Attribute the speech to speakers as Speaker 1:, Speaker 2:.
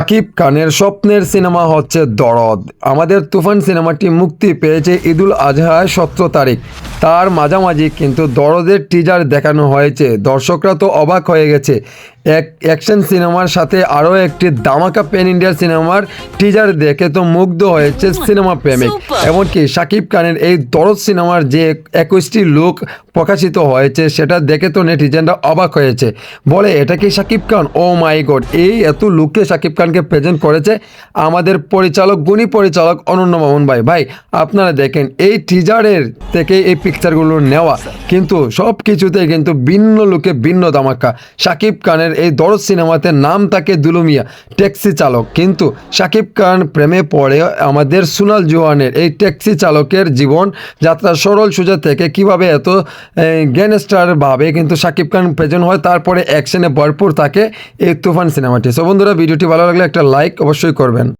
Speaker 1: সাকিব খানের স্বপ্নের সিনেমা হচ্ছে দরদ। আমাদের তুফান সিনেমাটি মুক্তি পেয়েছে ঈদুল আজহায় সতেরো তারিখ। তার মাঝামাঝি কিন্তু দরদের টিজার দেখানো হয়েছে। দর্শকরা তো অবাক হয়ে গেছে। এক অ্যাকশন সিনেমার সাথে আরও একটি দামাকা পেন ইন্ডিয়ার সিনেমার টিজার দেখে তো মুগ্ধ হয়েছে সিনেমা প্রেমিক। এমনকি শাকিব খানের এই দরদ সিনেমার যে একুশটি লুক প্রকাশিত হয়েছে সেটা দেখে তো নেটিজেনরা অবাক হয়েছে। বলে এটা কি শাকিব খান? ও মাই গড এই এত লুককে শাকিব খানকে প্রেজেন্ট করেছে? আমাদের পরিচালক গুণী পরিচালক অনন্য মামুন ভাই। ভাই আপনারা দেখেন এই টিজারের থেকে এই পিকচারগুলো নেওয়া। কিন্তু সব কিছুতেই কিন্তু ভিন্ন লোকে ভিন্ন দামাক্কা শাকিব খানের এই দরদ সিনেমাতে নাম তাকে দুলুমিয়া, ট্যাক্সি চালক। কিন্তু শাকিব খান প্রেমে পড়ে আমাদের সোনাল জোহানের এই ট্যাক্সি চালকের জীবন, যাত্রা সরল সোজা থেকে কীভাবে এত ভাবে কিন্তু শাকিব খান প্রেজেন্ট হয়, তারপরে অ্যাকশনে ভরপুর থাকে এই তুফান সিনেমাটি। সো বন্ধুরা, ভিডিওটি ভালো লাগলে একটা লাইক অবশ্যই করবেন।